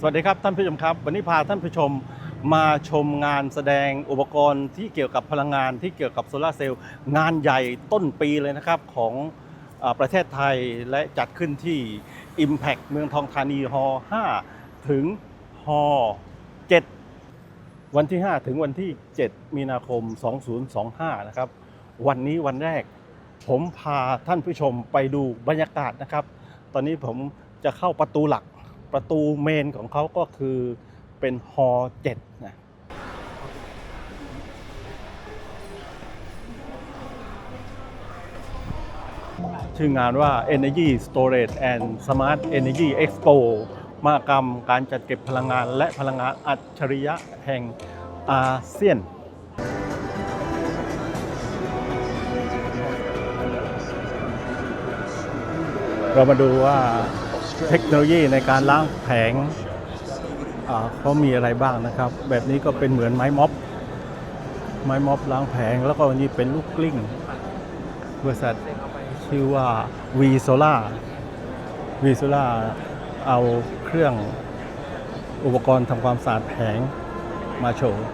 สวัสดีครับท่านผู้ชมครับ วันนี้พาท่านผู้ชมมาชมงานแสดงอุปกรณ์ที่เกี่ยวกับพลังงานที่เกี่ยวกับโซลาเซลล์งานใหญ่ต้นปีเลยนะครับของอประเทศไทยและจัดขึ้นที่ Impact เมืองทองธานีฮ5ถึงฮ7วันที่ 5 ถึงวันที่ 7 มีนาคม 2025 นะครับ วันนี้วันแรกผมพาท่านผู้ชมไปดูบรรยากาศนะครับ ตอนนี้ผมจะเข้าประตูหลัก ประตูเมนของเขาก็คือเป็นฮอ7นะชื่องานว่า Energy Storage and Smart Energy Expo มหกรรมการจัดเก็บพลังงานและพลังงานอัจฉริยะแห่งอาเซียน เรามาดูว่า เทคโนโลยีในการล้างแผงเขามีอะไรบ้างนะครับ แบบนี้ก็เป็นเหมือนไม้ม็อบ ไม้ม็อบล้างแผง แล้วก็อันนี้เป็นลูกกลิ้ง บริษัทชื่อว่า V Solar V Solar เอาเครื่องอุปกรณ์ทำความสะอาดแผงมาโชว์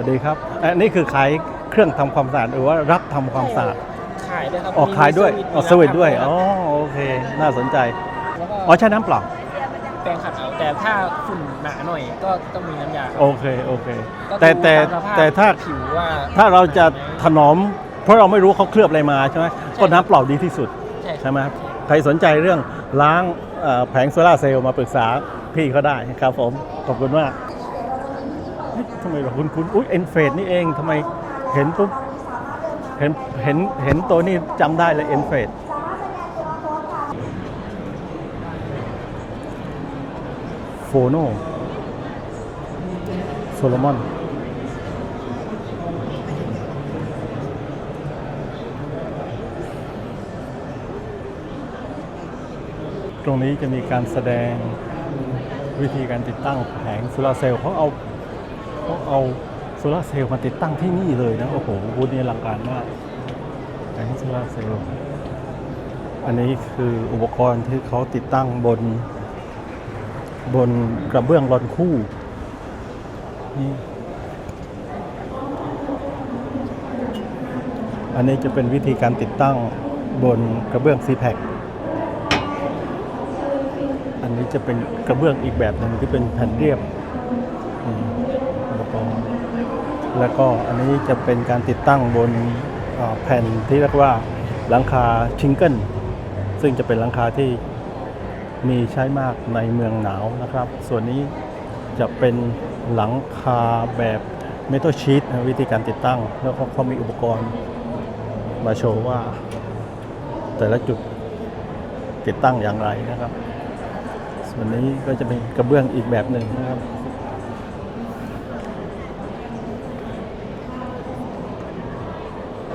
วัสดีครับอันนี้คือขายเครื่องทำความสะอาดหรือว่ารับทำความสะอาดขายด้วยครับออกขายด้วยออกสวิตด้วยอ๋อโอเค น่าสนใจแล้วก็อ๋อใช้น้ำเปล่าแปรงขัดเอาแต่ถ้าฝุ่นหนาหน่อยก็ต้องมีน้ำยาครับโอเคโอเคก็แต่ดูแต่มสภพแต่ถ้าผิวว่าถ้าเราจะถนอม เพราะเราไม่รู้เขาเคลือบอะไรมาใช่ไหมก็น้ำเปล่าดีที่สุดใช่ใช่ไหมครับใครสนใจเรื่องล้างเอ่อแผงโซลาร์เซลล์มาปรึกษาพี่เขาได้ครับผมขอบคุณมากเฮ้ย ทำไมเราคุณคุณอุ้ยเอ็นเฟดนี่เองทำไมเห็นปุ๊บเห็นเห็นเห็นตัวนี้จำได้เลยเอ็นเฟดโฟโนโซโลมอนตรงนี้จะมีการแสดงวิธีการติดตั้งแผงโซลาเซลล์เขาเอา เขาเอาโซลาร์เซลล์มาติดตั้งที่นี่เลยนะ โอ้โหบูธนี้อลังการมากแผงโซลาร์เซลล์อันนี้คืออุปกรณ์ที่เขาติดตั้งบน บนกระเบื้องรอนคู่นี่อันนี้จะเป็นวิธีการติดตั้งบนกระเบื้องซีแพคอันนี้จะเป็นกระเบื้องอีกแบบหนึ่งที่เป็นแผ่นเรียบ แล้วก็อันนี้จะเป็นการติดตั้งบนแผ่นที่เรียกว่าหลังคาชิงเกิลซึ่งจะเป็นหลังคาที่มีใช้มากในเมืองหนาวนะครับ ส่วนนี้จะเป็นหลังคาแบบเมทัลชีตวิธีการติดตั้ง แล้วก็เขามีอุปกรณ์มาโชว์ว่า แต่ละจุดติดตั้งอย่างไรนะครับ ส่วนนี้ก็จะเป็นกระเบื้องอีกแบบหนึ่งนะครับ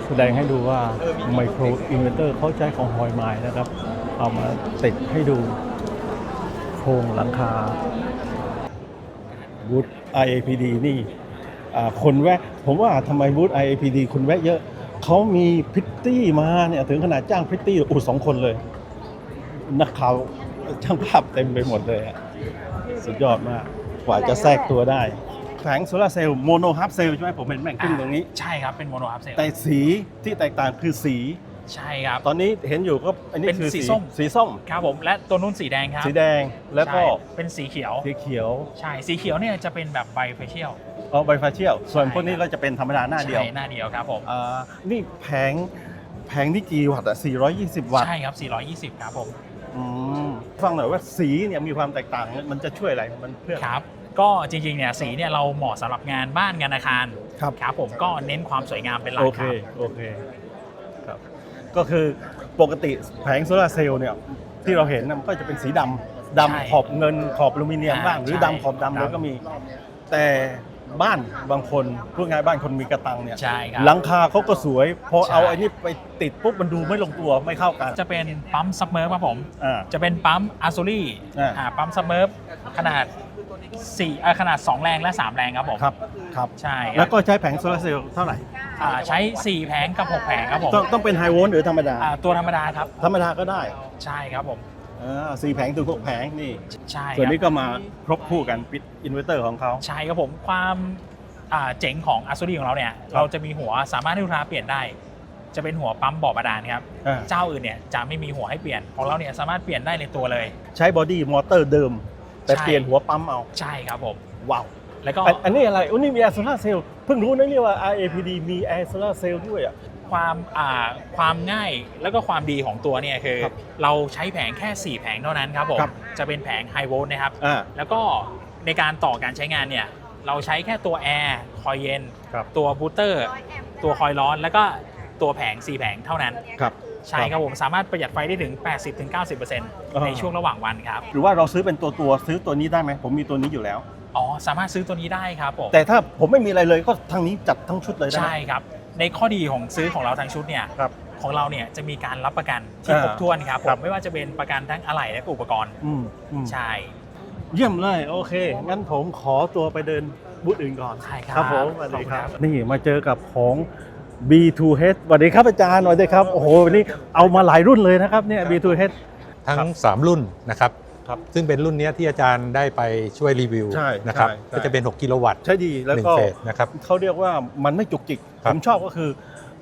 แสดงให้ดูว่าไมโครอินเวอร์เตอร์เขาใช้ของฮอยไมล์นะครับ เอามาติดให้ดูโครงหลังคาบูธ IAPD นี่อ่คนแวะ ผมว่าทำไมบูธ IAPD คนแวะเยอะ เขามีพิตตี้มาเนี่ยถึงขนาดจ้างพิตตี้อู้สองคนเลย นักข่าวช่างภาพเต็มไปหมดเลยอะสุดยอดมาก กว่าจะแทรกตัวได้ แผงโซลาร์เซลล์โมโนฮับเซลล์ใช่ไหมผมเห็นแบ่งขึ้นตรงนี้ ใช่ครับเป็นโมโนอัพเซลแต่สีที่แตกต่างคือสี ใช่ครับ ตอนนี้เห็นอยู่ก็อันนี้เป็นคือสีส้ม สีส้มครับผมและตัวนู้นสีแดงครับสีแดงแล้วก็ใช่เป็นสีเขียวสีเขียวใช่สีเขียวเนี่ยจะเป็นแบบไบเฟเชียลเอาไบฟาเชียลส่วนใช่พวกนี้ก็จะเป็นธรรมดาหน้าเดียวใช่หน้าเดียวครับผมอ่านี่แผงแผงนี่กี่วัตต์อะ420 วัตต์ใช่ครับ 420 ครับผมอืมฟังหน่อยว่าสีเนี่ยมีความแตกต่างมันจะช่วยอะไรมันเพื่อครับ ก็จริงๆเนี่ยสีเนี่ยเราเหมาะสำหรับงานบ้านงานอาคารครับ ครับผมก็เน้นความสวยงามเป็นหลัโอกเค ครับ โอเคครับก็คือปกติแผงโซลาร์เซลล์เนี่ยที่เราเห็นน่ะมันก็จะเป็นสีดำดำใช่ขอบเงินขอบอลูมิเนียมอ่าบ้าง หรือใช่ดำขอบดำเลยดำก็มี แต่บ้านบางคนพูดง่ายบ้านคนมีกระตังเนี่ยใช่ครับหลังคาเขาก็สวย พอใช่ เอาไอ้นี่ไปติดปุ๊บมันดูไม่ลงตัวไม่เข้ากันจะเป็นปั๊มซับเมอร์ครับผม อ่า จะเป็นปั๊มอาซูรี่อ่าอ่าปั๊มซับเมอร์ขนาด สี่อ่าขนาด 2 แรงและ 3 แรงครับผมครับครับ ใช่ครับแล้วก็ใช้แผงโซลาร์เซลล์เท่าไหร่ อ่าใช้ 4 แผงกับ 6 แผงครับผมต้องต้องเป็นไฮโวลต์หรือธรรมดา อ่าตัวธรรมดาครับธรรมดาก็ได้ใช่ครับผมอ่าสี่แผงถึงหกแผงนี่ ใช่ส่วนครันี้บก็มาครบคู่กันปิดอินเวอร์เตอร์ของเขา ใช่ครับผมความอ่าเจ๋งของอัส o ดีของเราเนี่ยเราจะมีหัวสามารถที่ลูกค้าเปลี่ยนได้ จะเป็นหัวปั๊มบ่อบาดาลครับอ่า เจ้าอื่นเนี่ยจะไม่มีหัวให้เปลี่ยนของเราเนี่ยสามารถเปลี่ยนได้ในตัวเลย ใช้บอดี้มอเตอร์เดิม แต่ใช่ เปลี่ยนหัวปั๊มเอาใช่ครับผม ว้าวแล้วก็อันอันนี้อะไรอันนี้มีแอร์โซลาร์เซลล์เพิ่งรู้นะเนี่ยว่า RAPD มีแอร์โซลาร์เซลล์ด้วยอะ ความอ่าความง่ายแล้วก็ความดีของตัวเนี่ยคือครับเราใช้แผงแค่ 4 แผงเท่านั้นครับผม ครับ จะเป็นแผงไฮโวลต์นะครับ อ่า แล้วก็ในการต่อการใช้งานเนี่ย เราใช้แค่ตัวแอร์คอยเย็น ครับตัวบูสเตอร์ ตัวคอยร้อน แล้วก็ตัวแผง 4 แผงเท่านั้น ครับ ใช่ครับผมสามารถประหยัดไฟได้ถึง 80-90%ในช่วงระหว่างวันครับ หรือว่าเราซื้อเป็นตัวตัวๆซื้อตัวนี้ได้ไหมผมมีตัวนี้อยู่แล้ว อ๋อ สามารถซื้อตัวนี้ได้ครับผมแต่ถ้าผมไม่มีอะไรเลยก็ทางนี้จัดทั้งชุดเลยได้ไหมใช่ครับ ในข้อดีของซื้อของเราทั้งชุดเนี่ยครับของเราเนี่ยจะมีการรับประกันที่อ่าครบถ้วนครับผครัมบไม่ว่าจะเป็นประกันทั้งอะไหล่และก็อุปกรณ์อืมอืมใช่เยี่ยมเลยโอเค งั้นผมขอตัวไปเดินบูธอื่นก่อนใช่ครับครับผมสขวัอบสดีคุณคครัรับบนี่มาเจอกับของ B2H สวัสดีครับอาจารย์สวัสดีครับโอ้โหวันนี้เอามาหลายรุ่นเลยนะครับเนี่ย B2H ทั้งครับ3รุ่นนะครับครับซึ่งเป็นรุ่นเนี้ยที่อาจารย์ได้ไปช่วยรีวิวใช่นะครับใช่ใช่ ก็จะเป็น 6 กิโลวัตต์ใช่ดีแล้วหนึ่งก็เฟสนะครับ เขาเรียกว่ามันไม่จุกจิก ครัผบ มชอบก็คือ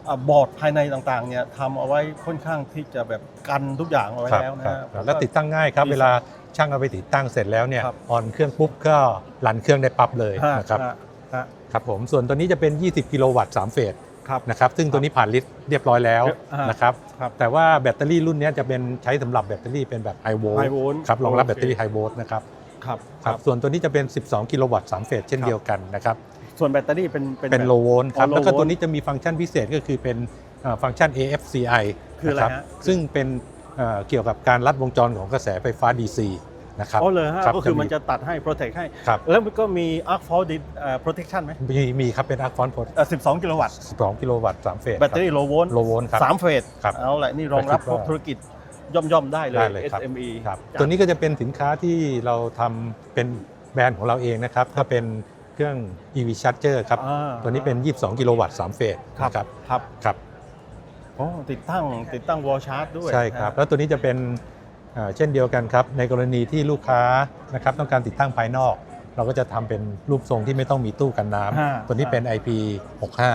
อะบอร์ดภายในต่างๆเนี่ยทำเอาไว้ค่อนข้างที่จะแบบกันทุกอย่างเอาไว้ครับแล้วนะครับแล้วติดตั้งง่ายครับ ดีเวลาช่างเอาไปติดตั้งเสร็จแล้วเนี่ยครับ ออนเครื่องปุ๊บก็รันเครื่องได้ปั๊บเลยฮะนะครับฮะฮะ ครับผมส่วนตัวนี้จะเป็น 20 กิโลวัตต์3เฟสครับ นะครับซึ่งตัวนี้ผ่านลิสต์เรียบร้อยแล้วอ่านนะครับครับแต่ว่าแบตเตอรี่รุ่นเนี้ยจะเป็นใช้สำหรับแบตเตอรี่เป็นแบบไฮโวลไฮต์โวลต์ครับรองรับโอเคแบตเตอรี่ไฮโวลต์นะครับครับครับส่วนตัวนี้จะเป็น 12 กิโลวัตต์3เฟสเช่นครับเดียวกันนะครับส่วนแบตเตอรี่เป็นเป็นเป็นแบบโลโวลต์ครับอ๋อ low แล้วก็ volt ตัวนี้จะมีฟังก์ชันพิเศษก็คือเป็นเอ่อฟังก์ชัน AFCI คืออะไรนะครัฮะซึ่งเป็นเอ่อเกี่ยวกับการลัดวงจรของกระแสไฟฟ้า DC นะครับอ๋อเลยฮะครับก็คือจะมีมันจะตัดให้ protect ให้ ครับแล้วมันก็มี arc fault di- เอ่อ protection ไหมมีมีครับเป็นอาร์คฟอนโพเอ่อ12 กิโลวัตต์ 12กิโลวัตต์3เฟส แบตเตอรี่ low volt โลโวลต์ครับ สามเฟสครับเอาละนี่รองรับก็คิดว่าธุรกิจย่อมๆได้เลย ได้เลยครับ SME ครับจ้ะตัวนี้ก็จะเป็นสินค้าที่เราทำเป็นแบรนด์ของเราเองนะครับก็เป็นเครื่อง EV Charger ครับ อ่า ตัวนี้เป็น 22 กิโลวัตต์3เฟสครับ นะครับครับครับอ๋อติดตั้งติดตั้งวอลชาร์จด้วยใช่ครับ นะ แล้วตัวนี้จะเป็น เอ่อเช่นเดียวกันครับในกรณีที่ลูกค้านะครับต้องการติดตั้งภายนอก เราก็จะทำเป็นรูปทรงที่ไม่ต้องมีตู้กันน้ำอ่าตัวนี้เป็น IP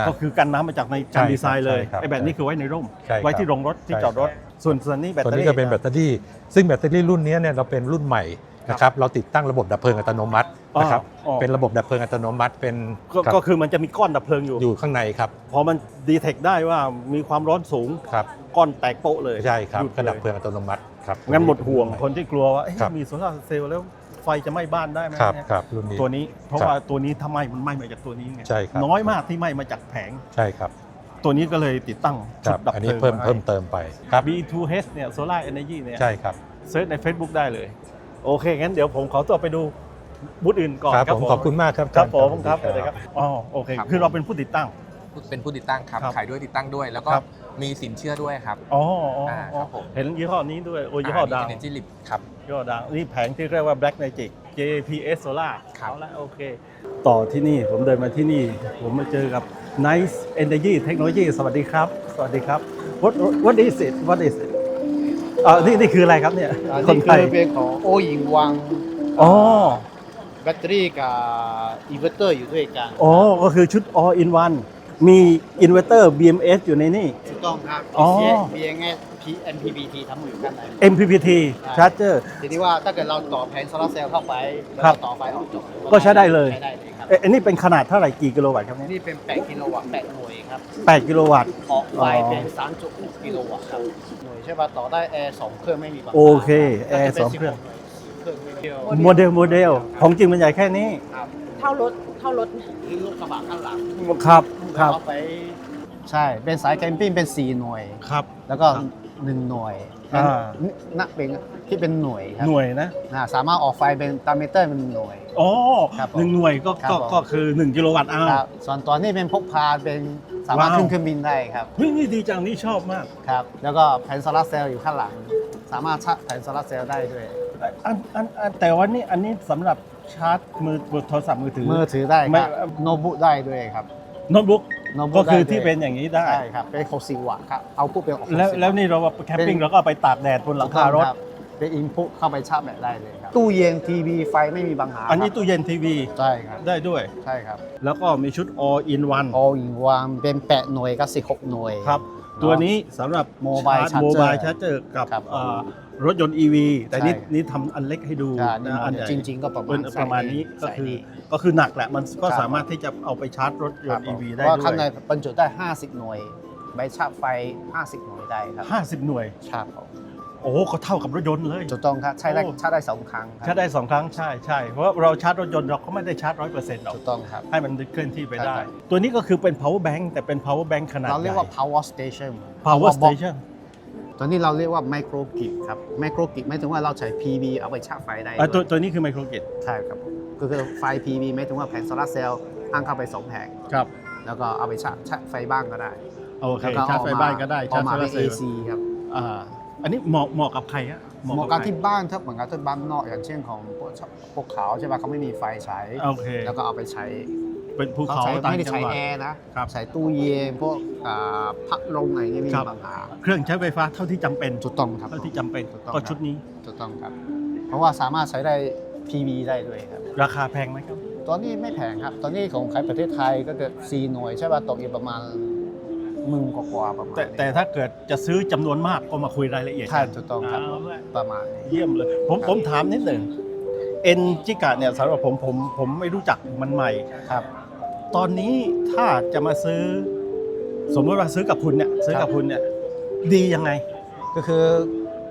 ก็คือกันน้ำมาจากในใช่การดีไซน์เลยใช่ครับไอ้แบบนี้คือไว้ในร่มใช่ครับไว้ที่โรงรถที่ใช่จอดรถครับส่วนส่วนนี้แบต65ตัวเตอรี่นี้ก็เป็นแบตเตอรี่ ซึ่งแบตเตอรี่รุ่นนี้เนี่ยเราเป็นรุ่นใหม่ นะครับเราติดตั้งระบบดับเพลิงอัตโนมัตินะครับอ๋อ เป็นระบบดับเพลิงอัตโนมัติเป็นก็ครับก็คือมันจะมีก้อนดับเพลิงอยู่ อยู่ข้างในครับพอมันดีเทคได้ว่ามีความร้อนสูง ครับก้อนแตกโป๊ะเลยใช่ครับหยุดกระดับเลยเพลิงอัตโนมัติครับงั้นหมดห่วงคนที่กลัวว่าเอ๊ะครับ มีโซลาร์เซลล์แล้วไฟจะไหม้บ้านได้ไหมครับเนี่ยครับรุ่นนี้ ตัวนี้เพราะครับว่าตัวนี้ถ้าไหม้มันไหม้มาจากตัวนี้ไงใช่ครับ น้อยมากที่ไหม้มาจากแผง ใช่ครับตัวนี้ก็เลยติดตั้งคชุรัดบดับอันเพนี้ลิงเพิ่มมาให้เพิ่มเติมไปครับ B2H เนี่ยโซลาร์เอเนจีเนี่ยใช่ครับเซิร์ชใน Facebook ได้เลย โอเค งั้นเดี๋ยวผมขอตัวไปดูบูธอื่นก่อนครับผมขอบคุณมากครับครับผมอาคจารัรบย์สวัสดีครับอ๋อโอเค ครับ คือเราเป็นผู้ติดตั้ง เป็นผู้ติดตั้งครับ ครับขายด้วยติดตั้งด้วย แล้วก็ครับ มีสินเชื่อด้วยครับ อ๋ออ๋ออ่าอ๋อครับผม เห็นยี่ห้อนี้ด้วยโอ้ยี่ห้อดังเนจิลิปครับ ยี่ห้อดังนี่แผงที่เรียกว่า Black Magic JPS Solar ครับ เอาละโอเค ต่อที่นี่ผมเดินมาที่นี่ ผมมาเจอกับ Nice Energy Technology สวัสดีครับ สวัสดีครับ What What is it What is it อ่านี่นี่คืออะไรครับเนี่ยอันคนนี้ไทยคือเป็นของโอยิงวังอ๋อแบตเตอรี่กับอินเวอร์เตอร์อยู่ด้วยกันอ๋อก็คือชุด all in one มีอินเวอร์เตอร์ BMS อยู่ในนี่ ถูกต้องครับ อ๋อ BNS MPPT ทั้งหมดอยู่ข้างใน MPPT Charger ทีนี้ว่าถ้าเกิดเราต่อแผงโซลาร์เซลล์เข้าไปแล้วครับก็ต่อไฟออกจบก็ใช้ได้เลย ใช้ได้เลยครับ เอ๊ะอันนี้เป็นขนาดเท่าไหร่กี่กิโลวัตต์ครับเนี่ยนี่เป็น 8 กิโลวัตต์8หน่วยครับ 8 กิโลวัตต์ ออกไฟเป็น 3.6 กิโลวัตต์ครับหน่วยใช่ป่ะต่อได้แอร์2เครื่องไม่มีปัญหาโอเคแอร์ถ้าจะป็นสองเครื่อง16หน่วยเครื่องไม่เดียวโมเดลโมเดลของจริงมันใหญ่แค่นี้ ครับเท่ารถเท่ารถ นี่รถกระบะข้างหลังครับครับ เอาไปใช่ เป็นสายแคมปิ้งเป็น 4 หน่วย ครับ แล้วก็หนึ่งหน่วย อ่า นักเป็นที่เป็นหน่วยครับหน่วยนะนะสามารถออกไฟเป็นตามเมเตอร์เป็นหน่วย อ๋อครับผมหนึ่งหน่วยก็ครับก็ผม ก็คือ 1 กิโลวัตต์อ้าว ครับส่วนตัวนี้เป็นพกพาเป็นสามารถว้าว ขึ้นเครื่องบินได้ครับเฮ้ยนี่ดีจังนี่ชอบมาก ครับ แล้วก็แผงโซลาร์เซลล์อยู่ข้างหลัง สามารถชาร์จแผงโซลาร์เซลล์ได้ด้วยอันอันอันแต่ว่านี่อันนี้สำหรับชาร์จมือบนโทรศัพท์มือถือ มือถือได้ไม่ครับโน้ตบุ๊กได้ด้วยครับ โน้ตบุ๊ก โน้ตก็บุ๊กคือได้ด้วยที่เป็นอย่างนี้ได้ ใช่ครับเป็น60วัตต์ครับเอาปุ๊บเป็น60แล้วแล้วนี่เราว่าแคมปิ้งเป็น เราก็เอาไปตากแดดบนหลังคารถบเป็นอินพุตเข้าไปชาร์จแบตได้เลยครับตู้เย็นทีวีไฟไม่มีปัญหาอันนี้ครับตู้เย็นทีวีใช่ครับได้ด้วย ใช่ครับ แล้วก็มีชุด all in one all in one เป็น 8 หน่วยกับ16 หน่วย ครับ ตัวนี้สำหรับ Mobile โม Charger บายชาร์เจอร์กับครับอ่า รถยนต์ EV แต่นี่ใช่นี่ทำอันเล็กให้ดูใช่นี่นะอันใหญ่จริง ๆ ก็ประมาเป็ณนประมาณนี้ก็ใส่คือนี่ก็คือหนักแหละมันก็ครับสามารถที่จะเอาไปชาร์จรถยคนรับต์ผม EV เพได้ราะว่าด้ข้างในวยบรรจุได้ 50 หน่วยใบชาร์จไฟ 50 หน่วยได้ครับ 50 หน่วยชาร์จผมโอ้โหก็เท่ากับรถยนต์เลยถูกต้องครับใช้ได้โอ้ชาร์จได้สองครั้งคชารัร์จได้สองครั้งใช่ใช่เพราะว่าเราชาร์จรถยนต์เราก็ไม่ได้ชาร์จร้อยเปอร์เซ็นต์หรอกถูกต้องครับให้มันเคลื่อนที่ไปได้ใช่ตัวนี้ก็คือเป็น power bank แต่เป็น power bank ขนาดเราใหเรียญ่กว่า power station power box station ตัวนี้เราเรียกว่า micro grid ครับ micro grid หมายถึงว่าเราใช้ PV เอาไปชาร์จไฟได้อะตัวด้วยตัวนี้คือไมโครเกตใช่ครับผมก็คือไฟ PV หมายถึงว่าแผงโซลาร์เซลล์ตั้งเข้าไป2แผงครับแล้วก็เอาไปชาร์จชาร์จไฟบ้างก็ได้โอเคแล้วก็ชาร์จไฟบ้านก็ได้ออชาร์จมาโซลาเป็นร์เซลล์ AC ครับ อ่าอันนี้เหมาะเหมาะกับใครฮะเหมาะกับที่บ้านถ้าเหมือนกับที่บ้านนอกอย่างเช่นของพวกพวกเขาใช่ป่ะเขาไม่มีไฟใช้ โอเค แล้วก็เอาไปใช้ เป็นภูเขาใช้ต่างไม่ได้จังใช้หวัด แอร์นะครับใช้ตู้เย็นพวกอ่าพัดลมอะไรนี่ไม่ครัมีบปัญหาเครื่องใช้ไฟฟ้าเท่าที่จำเป็นถูกต้องครับเท่าที่จำเป็นถูกต้องก็ครับชุดนี้ถูกต้องครับ เพราะว่าสามารถใช้ได้ PV ได้ด้วยครับ ราคาแพงไหมครับ ตอนนี้ไม่แพงครับ ตอนนี้ของขายประเทศไทยก็เกิด4หน่วยใช่ป่ะตกอยู่ประมาณหมื่นกว่าๆประมาณแต่นี้ แต่ถ้าเกิดจะซื้อจำนวนมากก็มาคุยรายละเอียดใช่กันถูกต้องครับเอาละ ประมาณนี้ เยี่ยมเลยผมครับ ผมถามนิดหนึ่งเอ็นจิกะเนี่ยสำหรับผมผมผมไม่รู้จักมันใหม่ ครับ ตอนนี้ถ้าจะมาซื้อ สมมติว่าซื้อกับคุณเนี่ยซื้อกับคุณเนี่ยดียังไง ก็คือ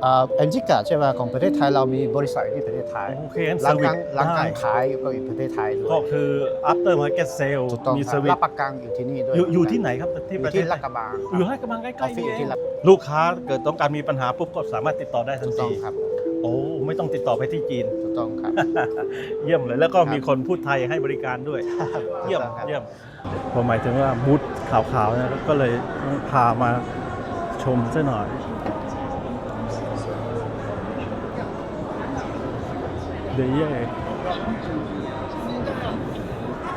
เอ็นจิกะใช่ป่ะของประเทศไทยเรามีบริษัทอยู่ที่ประเทศไทยโอเคงั้นร้าน service กลางร้านกลางได้ขายก็อยู่ประเทศไทยด้วก็ยคือ after market sale ถูกต้องมีคเซรัอบร์วิสรับประกันอยู่ที่นี่ด้วยอยู่อยู่ที่ไหนครับที่อประยู่เทศที่ลาดกระบังอยู่ให้กำลังใกอล้อฟฟิศๆอยู่นี่ที่เองลาดลูกค้าเกิดต้องการมีปัญหาปุ๊บก็สามารถติดต่อได้ทัถูนกต้อทีงครับ โอ้ไม่ต้องติดต่อไปที่จีน ถูกต้องครับ เยี่ยมเลยแล้วก็ครับมีคนพูดไทยให้บริการด้วย เยี่ยมถูกต้องครับเยี่ยมผมหมายถึงว่าบูธขาวๆเนะก็เลยพามาชมซะหน่อยเดยวเย่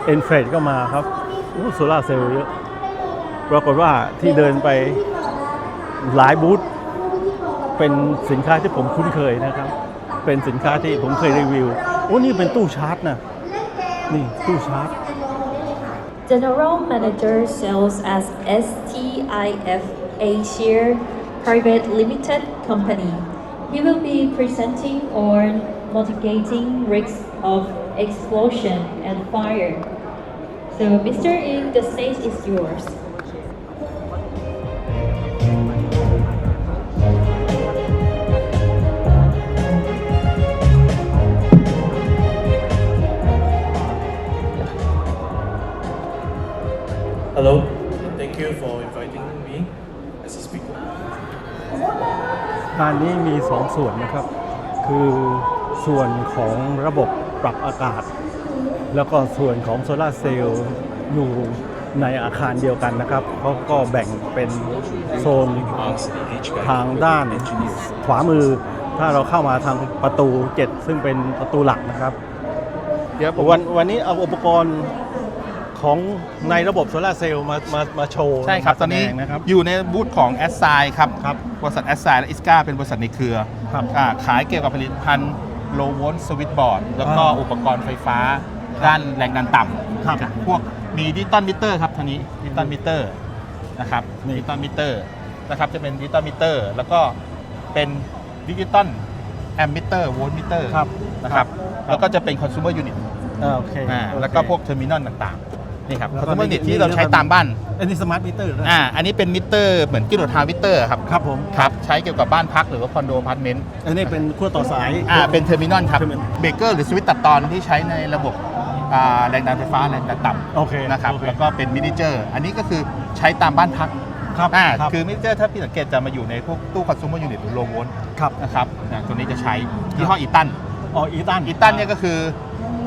เอ็นเฟรดก็มาครับโซล่าเซลล์เยอะปรากฏว่าที่เดินไปหลายบูธ เป็นสินค้าที่ผมคุ้นเคยนะครับ เป็นสินค้าที่ผมเคยรีวิว โอ้นี่เป็นตู้ชาร์จนะนี่ตู้ชาร์จ General Manager Sales as STIF Asia Private Limited Company. He will be presenting on mitigating risks of explosion and fire. So, Mr. Ing, the stage is yours. งานนี้มีสองส่วนนะครับ คือส่วนของระบบปรับอากาศ แล้วก็ส่วนของโซลาร์เซลล์อยู่ในอาคารเดียวกันนะครับเขาก็แบ่งเป็นโซนทางด้านขวามือ ถ้าเราเข้ามาทางประตู 7 ซึ่งเป็นประตูหลักนะครับ เดี๋ยววันวันนี้เอาอุปกรณ์ ของในระบบโซลาร์เซลล์มามามาโชว์ใช่ครับมาตอนนี้แสดงนะครับ อยู่ในบูธของแอสไซครับครับบริษัทแอสไซและอิสกาเป็นบริษัทในเครือครับอ่าขายเกี่ยวกับผลิตภัณฑ์โลโวลต์สวิตช์บอร์ดแล้วก็อ่าอุปกรณ์ไฟฟ้า ด้านแรงดันต่ำครับพวกมีดิจิตอลมิเตอร์ครับท่านี้ดิจิตอลมิเตอร์นะครับดิจิตอลมิเตอร์นะครับจะเป็นดิจิตอลมิเตอร์แล้วก็เป็นดิจิตอลแอมมิเตอร์โวลต์มิเตอร์ครับนะครับครับแล้วก็จะเป็นคอน sumer unit อ่าโอเคอ่าโอเคแล้วก็พวกเทอร์มินอลต่างๆ นี่ครับแล้วคอนก็ sumer นี่ unit ที่เราใช้นี่ตามบ้าน อันนี้สมาร์ทมิเตอร์อ่าอันนี้เป็นมิเตอร์เหมือนกิโลทาวน์มิเตอร์ครับครับผมครับใช้เกี่ยวกับบ้านพักหรือว่าคอนโดอพาร์ตเมนต์อันนี้เป็นขั้วต่อสายอ่าเป็นเทอร์มินอลครับ Terminal เบรกเกอร์หรือสวิตช์ตัดตอนที่ใช้ในระบบอ่าแรงดันไฟฟ้าแรงดันต่โอเคำนะครับโอเคแล้วก็เป็นมินิเจอร์ อันนี้ก็คือใช้ตามบ้านพักครับอ่าครับคือมินิเจอร์ถ้าพี่สังเกตจะมาอยู่ในพวกตู้คอน sumer unit หรือโลโวลต์ครับนะครับอ่าตัวนี้จะใช้ยี่ห้ออีตันอ๋ออีตันอีตันเนี่ยก็คือ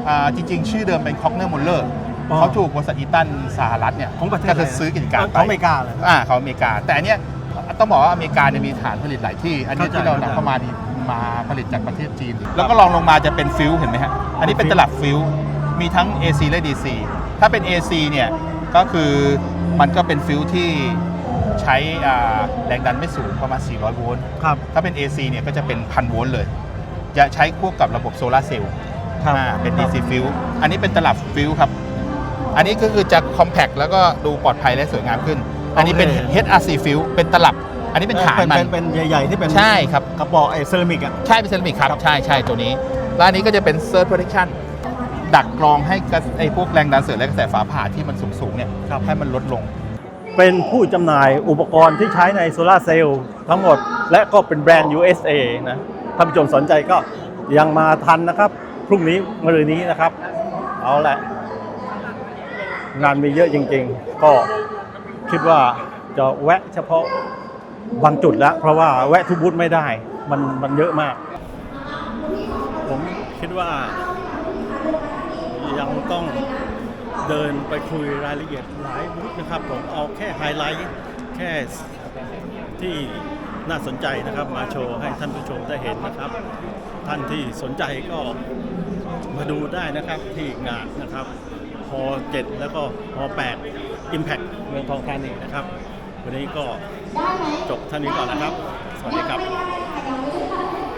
อ่าจริง ๆ ชื่อเดิมเป็นคอกเนอร์ม l เลอร์อ๋อ เขาถูกบริษัทอีตันสหรัฐเนี่ยของประเทศก็คือไหนซื้อกิจการของไปอเมริกาเหรออ่าของอเมริกา แต่อันเนี้ยต้องบอกว่าอเมริกาเนี่ยมีฐานผลิตหลายที่ อันนี้เข้าใจที่เราเข้าใจนำเข้ามาดีมาผลิตจากประเทศจีน แล้วก็ลองลงมาจะเป็นฟิวเห็นไหมฮะอันนี้เป็นตลับฟิวมีทั้ง AC และ DC ถ้าเป็น AC เนี่ยก็คือมันก็เป็นฟิวที่ใช้อ่าแรงดันไม่สูงประมาณ 400 โวลต์ครับถ้าเป็น AC เนี่ยก็จะเป็นพันโวลต์เลย จะใช้ควบกับระบบโซลาร์เซลล์ครับอ่าเป็น DC ฟิวอันนี้เป็นตลับฟิวครับ อันนี้ก็คือจะคอมแพคแล้วก็ดูปลอดภัยและสวยงามขึ้น อันนี้เป็นโอเค HRC ฟิวเป็นตลับ อันนี้เป็นฐานมัน เป็นเป็นใหญ่ๆที่เป็นใช่ครับ กระบอกไอ้เซรามิกอะ ใช่เป็นเซรามิกครับ ใช่ใช่ตัวนี้แล้วอันนี้ก็จะเป็น Surge Protection ดักกรองให้กระไอ้พวกแรงดันเสริมและกระแสฟ้าผ่าที่มันสูงๆเนี่ยครับ ให้มันลดลง เป็นผู้จำหน่ายอุปกรณ์ที่ใช้ในโซลาร์เซลล์ทั้งหมด และก็เป็นแบรนด์ USA นะท่านผู้ชมสนใจก็ยังมาทันนะครับ พรุ่งนี้มะรืนนี้นะครับ เอาแหละ งานมีเยอะจริง ๆ ก็คิดว่าจะแวะเฉพาะบางจุดแล้วเพราะว่าแวะทุกบูธไม่ได้ มันมันเยอะมาก ผมคิดว่า ยังต้องเดินไปคุยรายละเอียดหลายบูธนะครับ ผมเอาแค่ไฮไลท์แค่ที่น่าสนใจนะครับ มาโชว์ให้ท่านผู้ชมได้เห็นนะครับ ท่านที่สนใจก็มาดูได้นะครับที่งานนะครับ 7 แล้วก็ฮอ8 Impact เมืองทองธานีนะครับ วันนี้ก็จบเท่านี้ก่อนนะครับ สวัสดีครับ